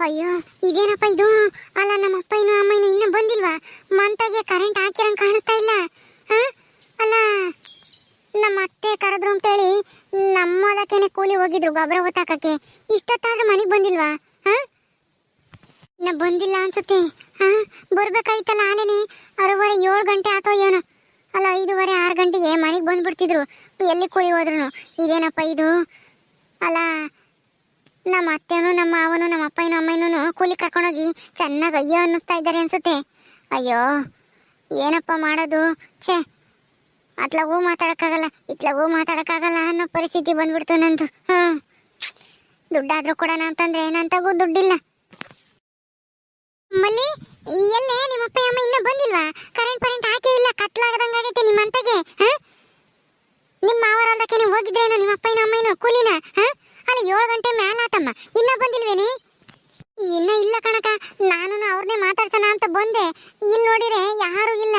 ಅಯ್ಯೋ, ಇದೇನಪ್ಪ ಇದು? ಅಲ್ಲ, ನಮ್ಮ ಅಪ್ಪ ಇನ್ನು ಇನ್ನು ಬಂದಿಲ್ವಾ? ಮಂತಾಗೆ ಕರೆಂಟ್ ಹಾಕಿರಂಗ್ ಕಾಣಿಸ್ತಾ ಇಲ್ಲ. ಹಾ? ಅಲ್ಲ, ನಮ್ಮ ಅತ್ತೆ ಕರೆದ್ರು ಅಂತೇಳಿ ನಮ್ಮದಕ್ಕೇನೆ ಕೂಲಿ ಹೋಗಿದ್ರು ಗೊಬ್ಬರ ಹೊತ್ತಾಕಕ್ಕೆ. ಇಷ್ಟೊತ್ತಾದ್ರೂ ಮನೆಗೆ ಬಂದಿಲ್ವಾ? ಹಾ? ಇನ್ನ ಬಂದಿಲ್ಲ ಅನ್ಸುತ್ತೆ. ಹಾ? ಬರ್ಬೇಕಾಯ್ತಲ್ಲ ಆಲೇನೆ. ಅರುವರೆ ಏಳು ಗಂಟೆ ಆತೋ ಏನೋ. ಅಲ್ಲ, ಐದುವರೆ ಆರು ಗಂಟೆಗೆ ಮನೆಗೆ ಬಂದ್ಬಿಡ್ತಿದ್ರು. ಎಲ್ಲಿ ಕೂಲಿ ಹೋದ್ರು ಇದೇನಪ್ಪ ಇದು? ಅಲ್ಲ ನಮ್ಮ ಅತ್ತೆನೂ, ನಮ್ಮ ಅವನು ನಮ್ಮ ಅಪ್ಪನೂ ಅಮ್ಮನೂ ಕೂಲಿ ಕರ್ಕೊಂಡೋಗಿ ಚೆನ್ನಾಗಿ ಅಯ್ಯೋ ಅನ್ನಿಸ್ತಾ ಇದ್ದಾರೆ ಅನ್ಸುತ್ತೆ. ಅಯ್ಯೋ, ಏನಪ್ಪ ಮಾಡೋದು? ಛೇ, ಅತ್ಲಾಗೂ ಮಾತಾಡೋಕ್ಕಾಗಲ್ಲ, ಇತ್ಲಾಗೂ ಮಾತಾಡೋಕ್ಕಾಗಲ್ಲ ಅನ್ನೋ ಪರಿಸ್ಥಿತಿ ಬಂದ್ಬಿಡ್ತು ನಂದು. ಹಾಂ ದುಡ್ಡಾದ್ರೂ ಕೊಡೋಣ ಅಂತಂದ್ರೆ ನಂತಾಗೂ ದುಡ್ಡಿಲ್ಲ. ಮಲ್ಲಿ, ಎಲ್ಲೇ ನಿಮ್ಮ ಅಪ್ಪ ಅಮ್ಮ ಇನ್ನೂ ಬಂದಿಲ್ವಾ? ಕರೆಂಟ್ ಪರೆಂಟ್ ಹಾಕೇ ಇಲ್ಲ ಕತ್ಲಾಗದಂಗಾಗೈತೆ ನಿಮ್ಮ ಅಂತಗೆ ಹಾ ನಿಮ್ಮ ಮಾವರಲ್ದಕ್ಕೆ ನೀವು ಹೋಗಿದ್ರೇನೋ ನಿಮ್ಮ ಅಪ್ಪನ ಅಮ್ಮನೂ ಕೂಲಿನ ಹಾ ಅಲ್ಲ ಏಳು ಗಂಟೆ ಮ್ಯಾಲ ಆತಮ್ಮ ಇನ್ನ ಬಂದಿಲ್ವೇನಿ? ಇನ್ನ ಇಲ್ಲ ಕಣಕ. ನಾನು ಅವ್ರನ್ನೇ ಮಾತಾಡ್ಸೋಣ ಅಂತ ಬಂದೆ. ಇಲ್ಲಿ ನೋಡಿರೆ ಯಾರು ಇಲ್ಲ.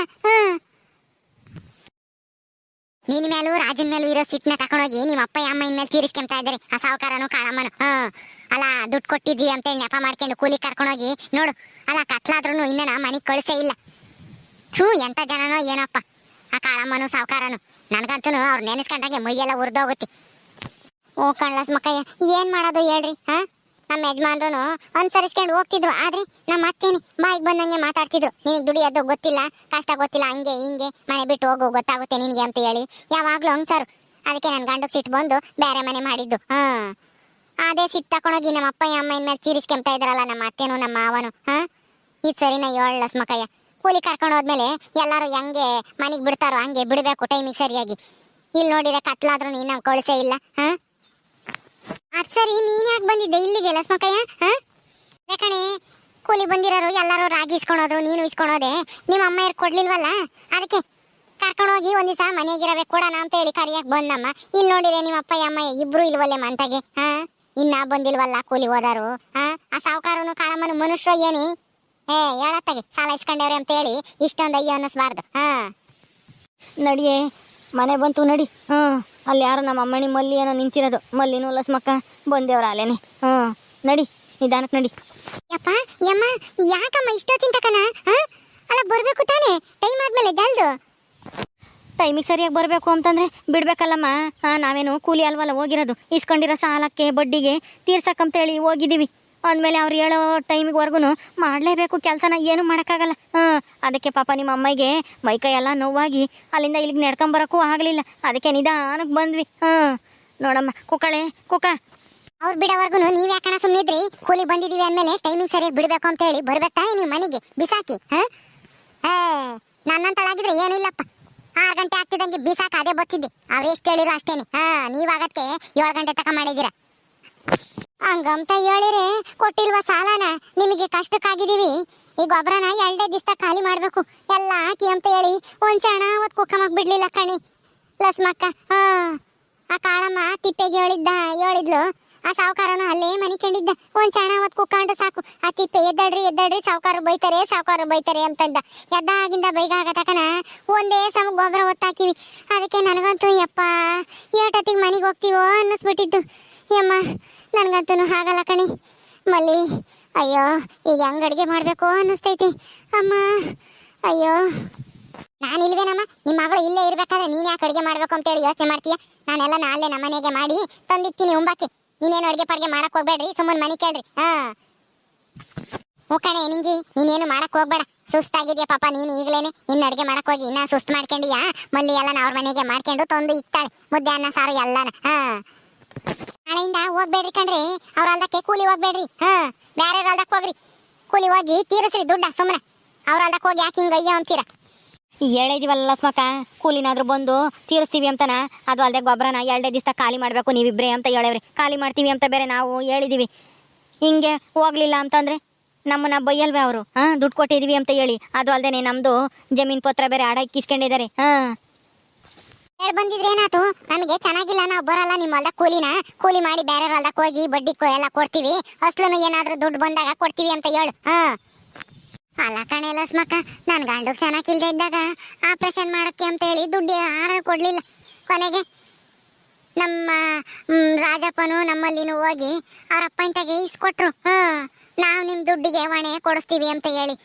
ನಿನ್ ಮೇಲೂ ರಾಜನ್ ಮೇಲೂ ಇರೋ ಸಿಟ್ನ ತಕೊಂಡೋಗಿ ನಿಮ್ಮ ಅಪ್ಪ ಅಮ್ಮ ಇನ್ಮೇಲೆ ತೀರಿಸ್ಕೊಂತ ಇದ್ದಾರೆ. ಆ ಸಾವುಕಾರನು ಕಾಳಮ್ಮನು. ಹ್ಮ್. ಅಲ್ಲ, ದುಡ್ಡು ಕೊಟ್ಟಿದ್ದೀವಿ ಅಂತ ಹೇಳಿ ನೆಪ ಮಾಡ್ಕೊಂಡು ಕೂಲಿ ಕರ್ಕೊಂಡೋಗಿ ನೋಡು. ಅಲ್ಲ ಕತ್ಲಾದ್ರೂ ಇನ್ನ ನಾ ಮನೆಗೆ ಕಳಿಸೇ ಇಲ್ಲ. ಥೂ, ಎಂತ ಜನನೋ ಏನಪ್ಪ. ಆ ಕಾಳಮ್ಮನು, ಸಾವುಕಾರನು. ನನ್ಗಂತೂ ಅವ್ರು ನೆನೆಸ್ಕೊಂಡಾಗೆ ಮೈಯೆಲ್ಲ ಉರ್ದೋಗುತ್ತೆ. ಓ ಕಳ್ಳಸ್ ಮಕ್ಕಯ್ಯ ಏನ್ ಮಾಡೋದು ಹೇಳ್ರಿ, ಹ? ನಮ್ಮ ಯಜಮಾನ್ರು ಅನುಸರಿಸ್ಕೊಂಡು ಹೋಗ್ತಿದ್ರು, ಆದ್ರೆ ನಮ್ಮ ಅತ್ತೇನಿ ಬಾಯಿಗೆ ಬಂದಂಗೆ ಮಾತಾಡ್ತಿದ್ರು. ನಿನಗೆ ದುಡಿಯೋದು ಗೊತ್ತಿಲ್ಲ, ಕಷ್ಟ ಗೊತ್ತಿಲ್ಲ, ಹಂಗೆ ಹಿಂಗೆ ಮನೆ ಬಿಟ್ಟು ಹೋಗು, ಗೊತ್ತಾಗುತ್ತೆ ನಿನಗೆ ಅಂತ ಹೇಳಿ. ಯಾವಾಗ್ಲೂ ಹಂಗ್ಸಾರು ಅದಕ್ಕೆ ನನ್ನ ಗಂಡಕ್ಕೆ ಸಿಟ್ಟು ಬಂದು ಬೇರೆ ಮನೆ ಮಾಡಿದ್ದು, ಹಾ? ಅದೇ ಸಿಟ್ಟು ತಕೊಂಡೋಗಿ ನಮ್ಮ ಅಪ್ಪ ಅಮ್ಮನ ಮೇಲೆ ತೀರಿಸ್ಕೊಂತ ಇದ್ರಲ್ಲ ನಮ್ಮ ಅತ್ತೇನು, ನಮ್ಮ ಮಾವನು, ಹಾ? ಇದು ಸರಿನಾ ಏಳಸ್ ಮಕ್ಕಯ್ಯ ಕೂಲಿ ಕರ್ಕೊಂಡು ಹೋದ್ಮೇಲೆ ಎಲ್ಲರೂ ಹೆಂಗೆ ಮನೆಗೆ ಬಿಡ್ತಾರೋ ಹಂಗೆ ಬಿಡಬೇಕು ಟೈಮಿಗೆ ಸರಿಯಾಗಿ. ಇಲ್ಲಿ ನೋಡಿದ್ರೆ ಕತ್ಲಾದ್ರೂ ನೀನು ಕೊಳಸೇ ಇಲ್ಲ, ಹಾ? ಅದ್ ಸರಿ ನೀನ್ ಯಾಕೆ ಬಂದಿದ್ದೆ ಇಲ್ಲಿಗೆ? ಲಸ್ಮಕ್ಕಯ್ಯ ಹಾ? ಯಾಕಣೆ ಕೂಲಿ ಬಂದಿರೋರು ಎಲ್ಲರೂ ರಾಗಿ ಇಸ್ಕೊಂಡೋದ್ರು ನೀನು ಇಸ್ಕೊಂಡೋದೆ ನಿಮ್ಮ ಅಮ್ಮ ಇರ್ ಕೊಡ್ಲಿಲ್ವಲ್ಲ? ಅದಕ್ಕೆ ಕರ್ಕೊಂಡು ಹೋಗಿ ಒಂದ್ ದಿವಸ ಮನೆಗಿರಬೇಕು ಕೊಡೋಣ ಅಂತ ಹೇಳಿ ಕರಿಯಕ್ ಬಂದಮ್ಮ. ಇಲ್ಲಿ ನೋಡಿದ್ರೆ ನಿಮ್ಮ ಅಪ್ಪ ಅಮ್ಮ ಇಬ್ರು ಇಲ್ವಲ್ಲೇ ಮಂತಾಗೆ ಹಾ? ಇನ್ನ ಬಂದಿಲ್ವಲ್ಲ ಕೂಲಿ ಹೋದಾರು ಹಾ? ಆ ಸಾವುಕಾರನು ಕಾಳಮ್ಮನು ಮನುಷ್ಯರು ಏನಿ? ಏ ಹೇಳತ್ತಾಗೆ ಸಾಲ ಇಸ್ಕೊಂಡವ್ರೆ ಅಂತ ಹೇಳಿ ಇಷ್ಟೊಂದು ಅಯ್ಯ ಅನ್ನಿಸ್ಬಾರ್ದು ಹಾ? ನಡಿಯೇ ಮನೆ ಬಂತು ನಡಿ. ಹ್ಞೂ ಅಲ್ಲಿ ಯಾರು ನಮ್ಮ ಅಮ್ಮಣಿ ಮಲ್ಲಿ ಏನೋ ನಿಂತಿರೋದು. ಮಲ್ಲಿನೂ ಲಸ್ಮಕ್ಕ ಬಂದೇವ್ರ ಅಲ್ಲೇನೆ. ಹ್ಞೂ ನಡಿ ನಿಧಾನಕ್ಕೆ ನಡಿ. ಯಪ್ಪ ಯಮ್ಮ ಯಾಕಮ್ಮ ಇಷ್ಟೊತ್ತಿನ ತಕನ ಹಾ? ಅಲ್ಲ ಬರಬೇಕು ತಾನೇ? ಟೈಮ್ ಆದಮೇಲೆ ಜಲ್ದು. ಟೈಮಿಗೆ ಸರಿಯಾಗಿ ಬರಬೇಕು ಅಂತಂದರೆ ಬಿಡ್ಬೇಕಲ್ಲಮ್ಮ. ಹಾಂ ನಾವೇನು ಕೂಲಿ ಅಲ್ವಲ್ಲ ಹೋಗಿರೋದು. ಇಸ್ಕೊಂಡಿರೋ ಸಾಲಕ್ಕೆ ಬಡ್ಡಿಗೆ ತೀರ್ಸಕ್ಕಂತೇಳಿ ಹೋಗಿದ್ದೀವಿ. ಅಂದಮೇಲೆ ಅವ್ರು ಹೇಳೋ ಟೈಮಿಗೆವರೆಗೂ ಮಾಡಲೇಬೇಕು, ಕೆಲಸನ ಏನೂ ಮಾಡೋಕ್ಕಾಗಲ್ಲ. ಹಾಂ, ಅದಕ್ಕೆ ಪಾಪ ನಿಮ್ಮ ಅಮ್ಮಗೆ ಮೈಕೈ ಎಲ್ಲ ನೋವಾಗಿ ಅಲ್ಲಿಂದ ಇಲ್ಲಿಗೆ ನಡ್ಕೊಂಬರೋಕ್ಕೂ ಆಗಲಿಲ್ಲ. ಅದಕ್ಕೆ ನಿಧಾನಕ್ಕೆ ಬಂದ್ವಿ. ಹಾಂ, ನೋಡಮ್ಮ, ಕುಕ್ಕಳೆ, ಕುಕ್ಕ. ಅವ್ರು ಬಿಡೋವರೆಗೂ ನೀವು ಯಾಕಣ ಸುಮ್ಮನಿದ್ರಿ ಕೂಲಿ ಬಂದಿದ್ದೀವಿ ಅಂದಮೇಲೆ ಟೈಮಿಂಗ್ ಸರಿಯಾಗಿ ಬಿಡಬೇಕು ಅಂತ ಹೇಳಿ ಬರ್ಬೇಕು ತಾನೇ ನೀವು ಮನೆಗೆ? ಬಿಸಾಕಿ, ಹಾಂ? ಏ, ನನ್ನಂತಳಾಗಿದ್ರೆ ಏನಿಲ್ಲಪ್ಪ ಆರು ಗಂಟೆ ಆಗ್ತಿದ್ದಂಗೆ ಬಿಸಾಕ ಅದೇ ಬತ್ತಿದ್ದೆ. ಅವ್ರು ಎಷ್ಟು ಹೇಳಿರೋ ಅಷ್ಟೇನೆ. ಹಾಂ, ನೀವು ಆಗತ್ಕೆ ಏಳು ಗಂಟೆ ತಕ ಮಾಡಿದ್ದೀರ? ಹಂಗಂತ ಹೇಳಿರಿ, ಕೊಟ್ಟಿಲ್ವ ಸಾಲನ? ನಿಮಗೆ ಕಷ್ಟಕ್ಕಾಗಿದ್ದೀವಿ. ಈ ಗೊಬ್ಬರನ ಎರಡೇ ದಿವಸ ಖಾಲಿ ಮಾಡ್ಬೇಕು. ಎಲ್ಲ ಹಾಕಿ ಅಂತ ಹೇಳಿ ಒಂದ್ ಚಣ ಅವತ್ತು ಬಿಡ್ಲಿಲ್ಲ ಕಣಿ. ಲಸ್ಮಕ್ಕ ಹಾ. ಆ ಕಾಳಮ್ಮ ತಿಪ್ಪೆಗೆ ಹೇಳಿದ್ದ, ಹೇಳಿದ್ಲು. ಆ ಸಾವುಕಾರನು ಅಲ್ಲೇ ಮನಿ ಕಂಡಿದ್ದ. ಒಂದ್ ಕುಕ್ಕೊಂಡು ಸಾಕು. ಆ ತಿಪ್ಪೆ ಎದ್ದಾಡ್ರಿ ಎದ್ದಾಡ್ರಿ, ಸಾವುಕಾರ ಬೈತಾರೆ ಸಾವುಕಾರ ಬೈತಾರೆ ಅಂತಂದ. ಎದ್ದಾಗಿಂದ ಬೈಗ ಆಗತಕನ ಒಂದೇ ಸಮ ಗೊಬ್ಬರ ಒತ್ತಾಕಿವಿ ಅದಕ್ಕೆ ನನಗಂತೂ ಯಪ್ಪ, ಏಟತ್ತಿಗೆ ಮನೆಗೆ ಹೋಗ್ತೀವೋ ಅನ್ನಿಸ್ಬಿಟ್ಟಿದ್ದು ಯಮ್ಮ ನನಗಂತೂ ಆಗಲ್ಲ ಕಣಿ. ಮಲ್ಲಿ, ಅಯ್ಯೋ, ಈಗ ಹೆಂಗ್ ಅಡುಗೆ ಮಾಡಬೇಕು ಅನ್ನಿಸ್ತೈತಿ. ಅಮ್ಮ, ಅಯ್ಯೋ. ನಾನು ಇಲ್ವೇನಮ್ಮ? ನಿಮ್ಮ ಮಗಳು ಇಲ್ಲೇ ಇರಬೇಕಾದ್ರೆ ನೀನು ಯಾಕೆ ಅಡುಗೆ ಮಾಡಬೇಕು ಅಂತ ಹೇಳಿ ಯೋಚನೆ ಮಾಡ್ತೀಯ? ನಾನೆಲ್ಲ ಅಲ್ಲೇ ನಮ್ಮ ಮನೆಗೆ ಮಾಡಿ ತಂದಿಕ್ತೀನಿ ಉಂಬಾಕಿ. ನೀನೇನು ಅಡುಗೆ ಪಡ್ಗೆ ಮಾಡಕ್ಕೆ ಹೋಗ್ಬೇಡ್ರಿ, ಸುಮ್ಮನೆ ಮನೆ ಕೇಳ್ರಿ. ಹಾ. ಕಣೆ ನಿಂಗಿ, ನೀನೇನು ಮಾಡಕ್ ಹೋಗ್ಬೇಡ. ಸುಸ್ತಾಗಿದೆಯಾ ಪಾಪ, ನೀನು ಈಗಲೇನೆ ಇನ್ನು ಅಡುಗೆ ಮಾಡಕ್ಕೆ ಹೋಗಿ ಇನ್ನ ಸುಸ್ತು ಮಾಡ್ಕೊಂಡಿಯಾ? ಮಲ್ಲಿ ಎಲ್ಲ ಅವ್ರ ಮನೆಗೆ ಮಾಡ್ಕೊಂಡು ತಂದು ಇಕ್ತಾಳೆ ಮುದ್ದೆ, ಅನ್ನ, ಸಾರು, ಎಲ್ಲನ. ಹಾ. ನಾಳೆಯಿಂದ ಹೋಗ್ಬೇಡ್ರಿ ಕಣ್ರಿ. ಅವ್ರ ಅಲ್ದಕ್ಕೆ ಕೂಲಿ ಹೋಗ್ಬೇಡ್ರಿ. ಹಾ ಬೇರೆ ಅಲ್ದಕ್ಕೆ ಹೋಗ್ರಿ. ಕೂಲಿ ಹೋಗಿ ತೀರಿಸ್ರಿ ದುಡ್ಡ ಸುಮ್ಮನೆ. ಅವ್ರ ಅಲ್ದಕ್ಕೆ ಹೋಗಿ ಯಾಕೆ ಹಿಂಗ ಅಯ್ಯೋ ಅಂತೀರ? ಹೇಳಿದೀವಲ್ಲ ಸ್ಮಕ ಕೂಲಿನಾದ್ರೂ ಬಂದು ತೀರಿಸ್ತೀವಿ ಅಂತನ? ಅದು ಅಲ್ಲದೆ ಗೊಬ್ಬರನ ಎರಡೇ ದಿವಸ ಖಾಲಿ ಮಾಡಬೇಕು ನೀವಿಬ್ರೆ ಅಂತ ಹೇಳವ್ರಿ. ಖಾಲಿ ಮಾಡ್ತೀವಿ ಅಂತ ಬೇರೆ ನಾವು ಹೇಳಿದೀವಿ. ಹಿಂಗೆ ಹೋಗ್ಲಿಲ್ಲ ಅಂತಂದ್ರೆ ನಮ್ಮನ್ನ ಬೈಯಲ್ವೇ ಅವರು? ಹಾಂ, ದುಡ್ಡು ಕೊಟ್ಟಿದೀವಿ ಅಂತ ಹೇಳಿ. ಅದು ಅಲ್ಲದೆ ನಮ್ಮದು ಜಮೀನ್ ಪತ್ರ ಬೇರೆ ಅಡ ಇಕ್ಕಿಸ್ಕೊಂಡಿದ್ದಾರೆ ಹಾಂ. ಹೇಳಿ ಬಂದಿದ್ರೆ ಏನಾತು? ನಮಗೆ ಚೆನ್ನಾಗಿಲ್ಲ, ನಾವು ಬರಲ್ಲ ನಿಮ್ಮ ಕೂಲಿನ. ಕೂಲಿ ಮಾಡಿ ಬೇರೆ ಹೊಲ್ದಾಗ ಹೋಗಿ ಬಡ್ಡಿ ಎಲ್ಲ ಕೊಡ್ತೀವಿ. ಅಸ್ಲನು ಏನಾದ್ರೂ ದುಡ್ಡು ಬಂದಾಗ ಕೊಡ್ತೀವಿ ಅಂತ ಹೇಳು. ಹಾ. ಅಲ್ಲ ಕಣೆ ಲಸ್ಮಕ್ಕ ನನ್ನ ಗಂಡು ಚೆನ್ನಾಗಿಲ್ದೆ ಇದ್ದಾಗ ಆಪರೇಷನ್ ಮಾಡೋಕ್ಕೆ ಅಂತ ಹೇಳಿ ದುಡ್ಡು ಯಾರು ಕೊಡ್ಲಿಲ್ಲ. ಕೊನೆಗೆ ನಮ್ಮ ರಾಜಪ್ಪನು ನಮ್ಮಲ್ಲಿನೂ ಹೋಗಿ ಅವ್ರ ಅಪ್ಪಂತಾಗೆ ಇಸ್ಕೊಟ್ರು. ಹಾ. ನಾವು ನಿಮ್ಮ ದುಡ್ಡಿಗೆ ಹೊಣೆ ಕೊಡಿಸ್ತೀವಿ ಅಂತ ಹೇಳಿ.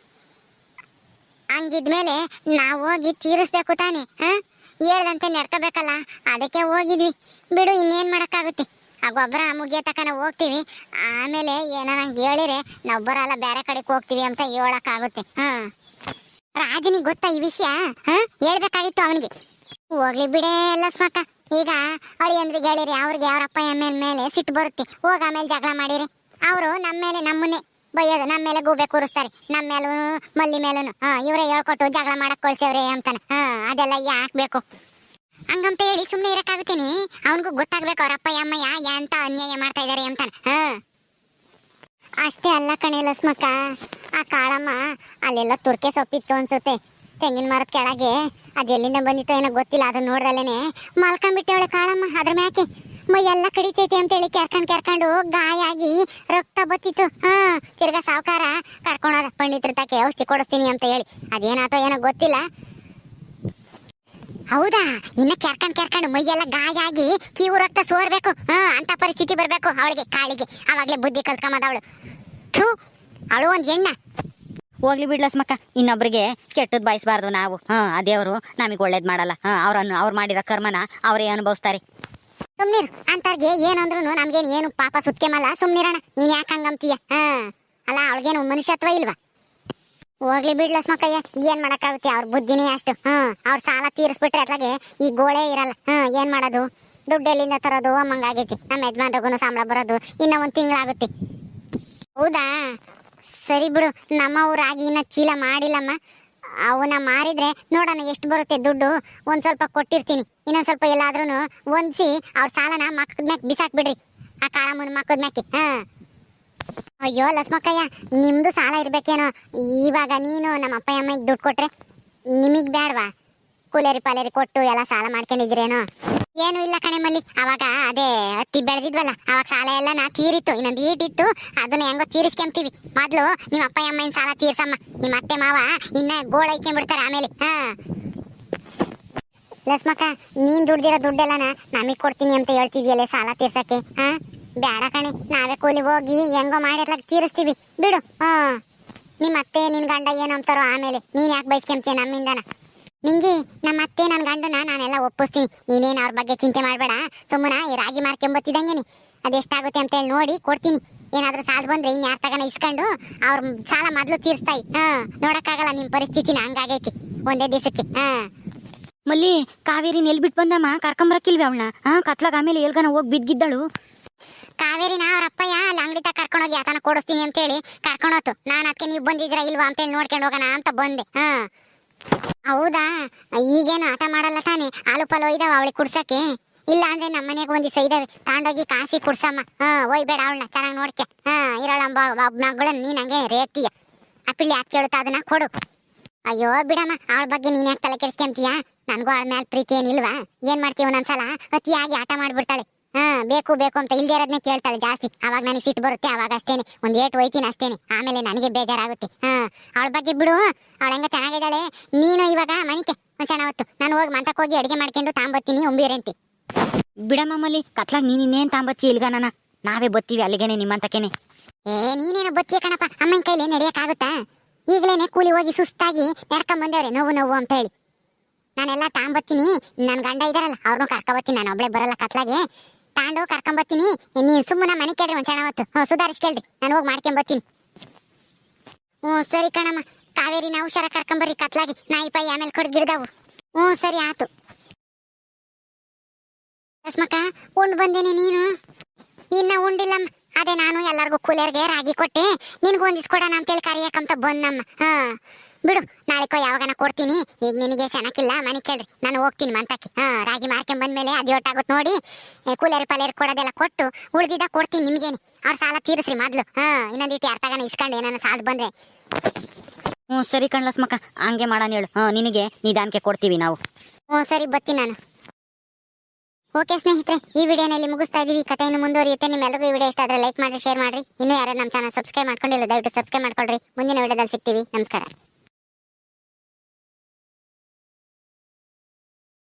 ಹಂಗಿದ್ಮೇಲೆ ನಾವು ಹೋಗಿ ತೀರಿಸ್ಬೇಕು ತಾನೆ, ಹಾ? ಹೇಳ್ದಂತೆ ನಡ್ಕೋಬೇಕಲ್ಲ, ಅದಕ್ಕೆ ಹೋಗಿದ್ವಿ. ಬಿಡು, ಇನ್ನೇನು ಮಾಡೋಕ್ಕಾಗುತ್ತೆ? ಆ ಗೊಬ್ಬರ ಮುಗಿಯೋ ತನಕ ಹೋಗ್ತೀವಿ. ಆಮೇಲೆ ಏನೋ ನಂಗೆ ಹೇಳಿರೆ ನಾವು ಬರಲ್ಲ ಬೇರೆ ಕಡೆಗೆ ಹೋಗ್ತೀವಿ ಅಂತ ಹೇಳೋಕ್ಕಾಗುತ್ತೆ. ಹಾಂ. ರಾಜನಿಗೆ ಗೊತ್ತಾ ಈ ವಿಷಯ? ಹಾಂ? ಹೇಳ್ಬೇಕಾಗಿತ್ತು ಅವನಿಗೆ. ಹೋಗ್ಲಿ ಬಿಡೇ ಲಸ್ಮಕ್ಕ. ಈಗ ಅಳಿಯಂದ್ರಿಗೆ ಹೇಳಿರಿ ಅವ್ರಿಗೆ ಅವ್ರ ಅಪ್ಪ ಮೇಲೆ ಸಿಟ್ಟು ಬರುತ್ತೆ. ಹೋಗಿ ಆಮೇಲೆ ಜಗಳ ಮಾಡಿರಿ. ಅವರು ನಮ್ಮ ಮೇಲೆ ನಮ್ಮನ್ನೇ ಬೈಯೋದು ನಮ್ಮ ಮೇಲೆ ಗೂಬೆ ಕೂರಿಸ್ತಾರೆ. ನಮ್ಮ ಮೇಲೂ, ಮಲ್ಲಿ ಮೇಲೂ ಹಾ, ಇವರೇ ಹೇಳ್ಕೊಟ್ಟು ಜಗಳ ಮಾಡಕ್ ಕಳ್ಸೇವ್ರೆ ಅಂತಾನೆ. ಹಾ, ಅದೆಲ್ಲ ಯಾಕೆ ಬೇಕು ಹಂಗಂತ ಹೇಳಿ ಸುಮ್ಮನೆ ಇರಕ್ಕಾಗುತ್ತೀನಿ. ಅವನಿಗೂ ಗೊತ್ತಾಗ್ಬೇಕು ಅವ್ರ ಅಪ್ಪ, ಅಮ್ಮಯ್ಯ ಎಂತ ಅನ್ಯಾಯ ಮಾಡ್ತಾ ಇದ್ದಾರೆ ಅಂತಾನೆ. ಹಾ. ಅಷ್ಟೇ ಅಲ್ಲ ಕಣೆ ಲಸ್ಮಕ್ಕ. ಆ ಕಾಳಮ್ಮ, ಅಲ್ಲೆಲ್ಲ ತುರ್ಕೆ ಸೊಪ್ಪಿತ್ತು ಅನ್ಸುತ್ತೆ. ತೆಂಗಿನ ಮರದ ಕೆಳಗೆ. ಅದು ಎಲ್ಲಿಂದ ಬಂದಿತ್ತು ಏನೋ ಗೊತ್ತಿಲ್ಲ ಅದನ್ನ ನೋಡ್ದಲ್ಲೇನೆ. ಮಲ್ಕೊಂಡ್ಬಿಟ್ಟೆ ಅವಳೆ ಕಾಳಮ್ಮ, ಅದ್ರ ಮ್ಯಾಕೆ? ಮೈ ಎಲ್ಲ ಕಡಿತೈತೆ ಅಂತೇಳಿ ಕೆರ್ಕೊಂಡ್ ಕೆರ್ಕೊಂಡು ಗಾಯ ಆಗಿ ರಕ್ತ ಬತ್ತಿತ್ತು. ಹಾ, ತಿರ್ಗಾ ಸಾವುಕಾರ ಕರ್ಕೊಂಡೋದ. ಪಂಡಿತರ ತಕ್ಕೆ ಔಷಧಿ ಕೊಡಿಸ್ತೀನಿ ಅಂತ ಹೇಳಿ. ಅದೇನಾತೋ ಏನೋ ಗೊತ್ತಿಲ್ಲ. ಹೌದಾ? ಇನ್ನ ಕೆರ್ಕೊಂಡ್ ಕೆರ್ಕೊಂಡು ಮೈಯೆಲ್ಲ ಗಾಯ ಆಗಿ ಕಿವು ರಕ್ತ ಸೋರ್ಬೇಕು. ಹಾ, ಅಂತ ಪರಿಸ್ಥಿತಿ ಬರ್ಬೇಕು ಅವಳಿಗೆ, ಕಾಳಿಗೆ. ಅವಾಗ್ಲೇ ಬುದ್ಧಿ ಕಲ್ತ್ಕೊಂಬದವಳು. ಥೂ ಅವಳು ಒಂದ್ ಎಣ್ಣ ಹೋಗ್ಲಿ ಬಿಡ್ಲಸ್ ಮಕ್ಕ ಇನ್ನೊಬ್ರಿಗೆ ಕೆಟ್ಟದ್ ಬಯಸಬಾರ್ದು ನಾವು. ಹಾ, ಆ ದೇವರು ನಮಗೆ ಒಳ್ಳೇದ್ ಮಾಡಲ್ಲ. ಹಾ, ಅವ್ರನ್ನು, ಅವ್ರು ಮಾಡಿರೋ ಕರ್ಮನ ಅವರೇ ಅನುಭವಿಸ್ತಾರೆ. ಸುಮ್ನಿರು. ಅಂತರ್ಗೆ ಏನಂದ್ರು ನಮ್ಗೇನ್ ಏನು ಪಾಪ ಸುತ್ಕೆಮಲ್ಲ. ಸುಮ್ನಿರಣ ನೀನ್ ಯಾಕೆ ಹಂಗಂತೀಯ? ಹಾ. ಅಲ್ಲ, ಅವಳಿಗೇನು ಮನುಷ್ಯತ್ವ ಇಲ್ವಾ? ಹೋಗ್ಲಿ ಬಿಡ್ಲ ಮಕ್ಕಯ್ಯ ಏನ್ ಮಾಡಕ್ಕಾಗುತ್ತೆ? ಅವ್ರ ಬುದ್ಧಿನೇ ಅಷ್ಟು. ಹ್ಮ್ ಅವ್ರ ಸಾಲ ತೀರಿಸ್ಬಿಟ್ರೆ ಅದ್ರಾಗೆ ಈ ಗೋಳೆ ಇರಲ್ಲ. ಹ್ಮ್ ಏನ್ ಮಾಡೋದು? ದುಡ್ಡು ಎಲ್ಲಿಂದ ತರೋದು? ಅಮ್ಮಂಗಾಗೈತಿ ನಮ್ಮ ಯಜಮಾನ್ರಿಗೂ ಸಂಬಳ ಬರೋದು ಇನ್ನ ಒಂದ್ ತಿಂಗಳಾಗುತ್ತೆ. ಹೌದಾ? ಸರಿ ಬಿಡು. ನಮ್ಮ ಊರಾಗಿ ಇನ್ನ ಚೀಲ ಮಾಡಿಲ್ಲಮ್ಮ. ಅವನ್ನ ಮಾರಿದ್ರೆ ನೋಡೋಣ ಎಷ್ಟು ಬರುತ್ತೆ ದುಡ್ಡು? ಒಂದ್ ಸ್ವಲ್ಪ ಕೊಟ್ಟಿರ್ತೀನಿ. ಇನ್ನೊಂದ್ ಸ್ವಲ್ಪ ಎಲ್ಲಾದ್ರೂ ಹೊಂದಿಸಿ ಅವ್ರ ಸಾಲನ ಮಕ್ಕದ ಮ್ಯಾಕ್ ಬಿಸಾಕ್ಬಿಡ್ರಿ. ಆ ಕಾಳಮ್ಮನ ಮಕ್ಕದ ಮ್ಯಾಕೆ, ಹಾಂ. ಅಯ್ಯೋ ಲಸ್ಮಕ್ಕಯ್ಯ, ನಿಮ್ದು ಸಾಲ ಇರಬೇಕೇನೋ. ಇವಾಗ ನೀನು ನಮ್ಮ ಅಪ್ಪ ಅಮ್ಮಗೆ ದುಡ್ಡು ಕೊಟ್ರೆ ನಿಮಗೆ ಬೇಡವಾ ಕೂಲೇರಿ ಪಾಲೇರಿ ಕೊಟ್ಟು ಎಲ್ಲ ಸಾಲ ಮಾಡ್ಕೊಂಡಿದ್ರೇನೋ ಏನು ಇಲ್ಲ ಕಣೆ ಮಲ್ಲಿ. ಅವಾಗ ಅದೇ ಹತ್ತಿ ಬೆಳೆದಿದ್ವಲ್ಲ, ಅವಾಗ ಸಾಲ ಎಲ್ಲ ನಾ ತೀರಿತ್ತು, ಇನ್ನೊಂದು ಈಟಿತ್ತು ಅದನ್ನ ಹೆಂಗೋ ತೀರಿಸ್ಕೊಂತೀವಿ ಮೊದ್ಲು ನಿಮ್ಮ ಅಪ್ಪ ಅಮ್ಮನ ಸಾಲ ತೀರ್ಸಮ್ಮ ನಿಮ್ಮ ಅತ್ತೆ ಮಾವ ಇನ್ನ ಗೋಳ ಬಿಡ್ತಾರೆ ಆಮೇಲೆ. ಹಾ. ಲಸ್ಮಕ್ಕ, ನೀನ್ ದುಡ್ದಿರೋ ದುಡ್ಡೆಲ್ಲನ ನಮಗ್ ಕೊಡ್ತೀನಿ ಅಂತ ಹೇಳ್ತಿದ್ಯಲ್ಲ ಸಾಲ ತೀರ್ಸಕ್ಕೆ? ಹಾ? ಬೇಡ ಕಣೆ, ನಾವೇ ಕೂಲಿ ಹೋಗಿ ಹೆಂಗೋ ಮಾಡಿರ್ಲಾಗ ತೀರಿಸ್ತೀವಿ. ಬಿಡು. ಹಾ. ನಿಮ್ಮ ಅತ್ತೆ, ನಿನ್ ಗಂಡ ಏನು ಅಂತಾರೋ ಆಮೇಲೆ, ನೀನ್ ಯಾಕೆ ಬಯಸ್ಕೊಂತೀಯ ನಮ್ಮಿಂದನ? ನಿಂಗೆ ನಮ್ಮ ಅತ್ತೆ ನನ್ನ ಗಂಡನ ನಾನೆಲ್ಲ ಒಪ್ಪಿಸ್ತೀನಿ. ನೀನೇನು ಅವ್ರ ಬಗ್ಗೆ ಚಿಂತೆ ಮಾಡಬೇಡ. ಸುಮ್ಮನ ಈ ರಾಗಿ ಮಾರ್ಕೊಂಬತ್ತಿದಂಗೆನೆ. ಅದೆಷ್ಟಾಗುತ್ತೆ ಅಂತ ಹೇಳಿ ನೋಡಿ ಕೊಡ್ತೀನಿ. ಏನಾದರೂ ಸಾಲ ಬಂದ್ರೆ ಇನ್ನು ಯಾರ ತಗನ ಇಸ್ಕೊಂಡು ಅವ್ರ ಸಾಲ ಮೊದಲು ತೀರಿಸ್ತಾಯಿ. ಹಾ ನೋಡೋಕ್ಕಾಗಲ್ಲ ನಿಮ್ಮ ಪರಿಸ್ಥಿತಿನ ಹಂಗಾಗೈತಿ. ಒಂದೇ ದಿವಸಕ್ಕೆ ಹಾಂ. ಮಲ್ಲಿ ಕಾವೇರಿ ಎಲ್ಲಿ ಬಿಟ್ಟು ಬಂದಮ್ಮ ಕರ್ಕೊಂಬರಕ್ಕಿಲ್ವಿ ಅವಳನ್ನ ಹಾಂ ಕತ್ಲಾಗ ಆಮೇಲೆ ಎಲ್ಗನ ಹೋಗಿ ಬಿದ್ದಿದ್ದಳು ಕಾವೇರಿನ ಅವ್ರ ಅಪ್ಪಯ್ಯ ಅಲ್ಲಿ ಅಂಗಡಿ ತಗ ಕರ್ಕೊಂಡೋಗಿ ಆತನ ಕೊಡಿಸ್ತೀನಿ ಅಂತೇಳಿ ಕರ್ಕೊಂಡೋತು. ನಾನು ಅದಕ್ಕೆ ನೀವು ಬಂದಿದ್ರ ಇಲ್ವಾ ಅಂತೇಳಿ ನೋಡ್ಕೊಂಡು ಹೋಗೋಣ ಅಂತ ಬಂದೆ ಹಾ. ಹೌದಾ? ಈಗೇನು ಆಟ ಮಾಡಲ್ಲ ತಾನೆ? ಹಾಲು ಪಾಲು ಇದಾವ ಅವಳಿಗೆ ಕುಡ್ಸಕ್ಕೆ? ಇಲ್ಲ ಅಂದ್ರೆ ನಮ್ಮ ಮನೆಗೆ ಒಂದಿವಸ ಇದಾವೆ. ತಾಂಡೋಗಿ ಕಾಸಿ ಕುಡ್ಸಮ್ಮ. ಹಾ ಬೇಡ ಅವಳನ್ನ, ಚೆನ್ನಾಗಿ ನೋಡ್ಕೆ. ಹಾ, ಇರೋಳ ಮಗಳನ್ನ ನೀನ್ ಹಂಗೆ ರೇತಿಯ ಅಪ್ಪಿಲ್ಲಿ ಯಾಕೆ ಕೇಳುತ್ತಾ ಅದನ್ನ? ಕೊಡು. ಅಯ್ಯೋ, ಬಿಡಮ್ಮ ಅವಳ ಬಗ್ಗೆ ನೀನ್ ಯಾಕೆ ತಲೆ ಕೆಡಿಸ್ಕೊಂತೀಯ? ನನಗೂ ಅವಳ ಮೇಲೆ ಪ್ರೀತಿ ಏನಿಲ್ವಾ? ಏನ್ ಮಾಡ್ತೀವಿ ಒಂದೊಂದ್ಸಲ? ಅತಿಯಾಗಿ ಆಟ ಮಾಡ್ಬಿಡ್ತಾಳೆ. ಹಾ ಬೇಕು ಬೇಕು ಅಂತ ಇಲ್ದೇ ಇರೋದನ್ನೇ ಕೇಳ್ತಾಳೆ ಜಾಸ್ತಿ. ಅವಾಗ ನನಗೆ ಸಿಟ್ಟು ಬರುತ್ತೆ ಅವಾಗ ಅಷ್ಟೇನೆ. ಒಂದ್ ಏಟ್ ಒಯ್ತೀನಿ ಅಷ್ಟೇನೆ. ಆಮೇಲೆ ನನಗೆ ಬೇಜಾರಾಗುತ್ತೆ. ಹಾ ಅವಳ ಬಗ್ಗೆ ಬಿಡು. ಅವಳ ಹೆಂಗ ಚೆನ್ನಾಗಿದ್ದಾಳೆ. ನೀನು ಇವಾಗ ಮನಿಕೆ ಒಂದ್ ಸಣ್ಣ ಹೊತ್ತು. ನಾನು ಹೋಗಿ ಮಂತಕ್ಕೆ ಹೋಗಿ ಅಡಿಗೆ ಮಾಡ್ಕೊಂಡು ತಾಂಬತ್ತೀನಿ ಉಂಬಿರಂತಿ. ಬಿಡ ಮಾಮಲ್ಲಿ ಕತ್ಲಾಗ ನೀನು ಇನ್ನೇನ್ ತಾಂಬತ್ತಿ ಇಲ್ಗನ ನಾವೇ ಬತ್ತೀವಿ ಅಲ್ಲಿಗೇನೆ ನಿಮ್ಮಂತಕೇನೆ ಏ ನೀನೇನು ಬತ್ತಿ ಕಣಪ್ಪ. ಅಮ್ಮನ ಕೈಲಿ ನಡೆಯಕ್ಕಾಗುತ್ತಾ ಈಗಲೇನೆ ಕೂಲಿ ಹೋಗಿ ಸುಸ್ತಾಗಿ ನಡ್ಕೊಂಡ್ ಬಂದೇವ್ರೆ ನೋವು ನೋವು ಅಂತ ಹೇಳಿ. ನಾನೆಲ್ಲ ತಾಂಬತ್ತೀನಿ. ನನ್ನ ಗಂಡ ಇದಾರಲ್ಲ ಅವ್ರನ್ನೂ ಕರ್ಕೊಬತ್ತೀನಿ ನಾನು ಒಬ್ಳೆ ಬರಲ್ಲ ಕತ್ಲಾಗೆ. ತಾಂಡು ಕರ್ಕೊಂಬತ್ತೀನಿ. ನೀನು ಸುಮ್ಮನೆ ಮನೆ ಕೇಳ್ರಿ ಒಂದ್ ಹೊತ್ತು ಹ್ಞೂ ಸುಧಾರಿಸ್ಕೇಳ್ರಿ ನಾನು ಹೋಗಿ ಮಾಡ್ಕೊಂಬತ್ತೀನಿ. ಹ್ಞೂ, ಸರಿ ಕಣಮ್ಮ. ಕಾವೇರಿ ನಾವು ಹುಷಾರ ಕರ್ಕೊಂಬರ್ರಿ ಕತ್ಲಾಗಿ. ನಾಯಿ ಪೈ ಆಮೇಲೆ ಕೊಡ್ ಗಿಡ್ದಾವು. ಹ್ಞೂ, ಸರಿ, ಆತು. ರಸ್ಮಕ್ಕ ಉಂಡು ಬಂದೇನೆ ನೀನು? ಇನ್ನ ಉಂಡಿಲ್ಲಮ್ಮ. ಅದೇ ನಾನು ಎಲ್ಲರಿಗೂ ಕೂಲಿಯರ್ಗೆ ರಾಗಿ ಕೊಟ್ಟೆ. ನಿನ್ಗೂ ಒಂದಿಸ್ಕೊಡೋಣ ಅಂತೇಳಿ ಕರಿಯಕ್ಕಂತ ಬಂದಮ್ಮ. ಹಾ ಬಿಡು ನಾಳೆಕೋ ಯಾವಾಗನ ಕೊಡ್ತೀನಿ. ಈಗ ನಿನಗೆ ಚೆನ್ನಾಗಿಲ್ಲ ಮನೆ ಕೇಳ್ರಿ. ನಾನು ಹೋಗ್ತೀನಿ ಮಂತಕ್ಕೆ ಹಾ ರಾಗಿ ಮಾರ್ಕೊಂಡ್ ಬಂದ್ಮೇಲೆ ಅದು ಒಟ್ಟಾಗುತ್ತೆ ನೋಡಿ. ಕೂಲರ್ ಪಲೇರ್ ಕೊಡೋದೆಲ್ಲ ಕೊಟ್ಟು ಉಳಿದಿದ್ದ ಕೊಡ್ತೀನಿ ನಿಮಗೇನೆ. ಅವ್ರ ಸಾಲ ತೀರಿಸ್ರಿ ಮೊದ್ಲು. ಹಾ ಇನ್ನೊಂದಿಟ್ಟು ರೀತಿ ತಗನ ಇಸ್ಕೊಂಡು ಏನಾನ ಸಾಲ ಬಂದ್ರೆ. ಹ್ಞೂ ಸರಿ ಕಣ್ಲಸ್ಮಕ್ಕ ಹಂಗೆ ಮಾಡೋಣ ಹೇಳು. ಹ್ಞೂ ನಿನಗೆ ನಿಧಾನಕ್ಕೆ ಕೊಡ್ತೀವಿ ನಾವು. ಹ್ಞೂ ಸರಿ ಬರ್ತೀನಿ ನಾನು. ಓಕೆ ಸ್ನೇಹಿತರೆ ಈ ವಿಡಿಯೋನಲ್ಲಿ ಮುಗಿಸ್ತಾ ಇದೀವಿ. ಕಥೆಯನ್ನು ಮುಂದುವರಿಯುತ್ತೆ. ನಿಮ್ಮೆಲ್ಲರಿಗೂ ಈ ವಿಡಿಯೋ ಇಷ್ಟ ಆದರೆ ಲೈಕ್ ಮಾಡಿ ಶೇರ್ ಮಾಡಿರಿ. ಇನ್ನೂ ಯಾರು ನಮ್ಮ ಚಾನಲ್ ಸಬ್ಸ್ಕ್ರೈಬ್ ಮಾಡ್ಕೊಂಡಿಲ್ಲ ದಯವಿಟ್ಟು ಸಬ್ಸ್ಕ್ರೈಬ್ ಮಾಡ್ಕೊಳ್ರಿ. ಮುಂದಿನ ವಿಡಿಯೋದಲ್ಲಿ ಸಿಗ್ತೀವಿ. ನಮಸ್ಕಾರ.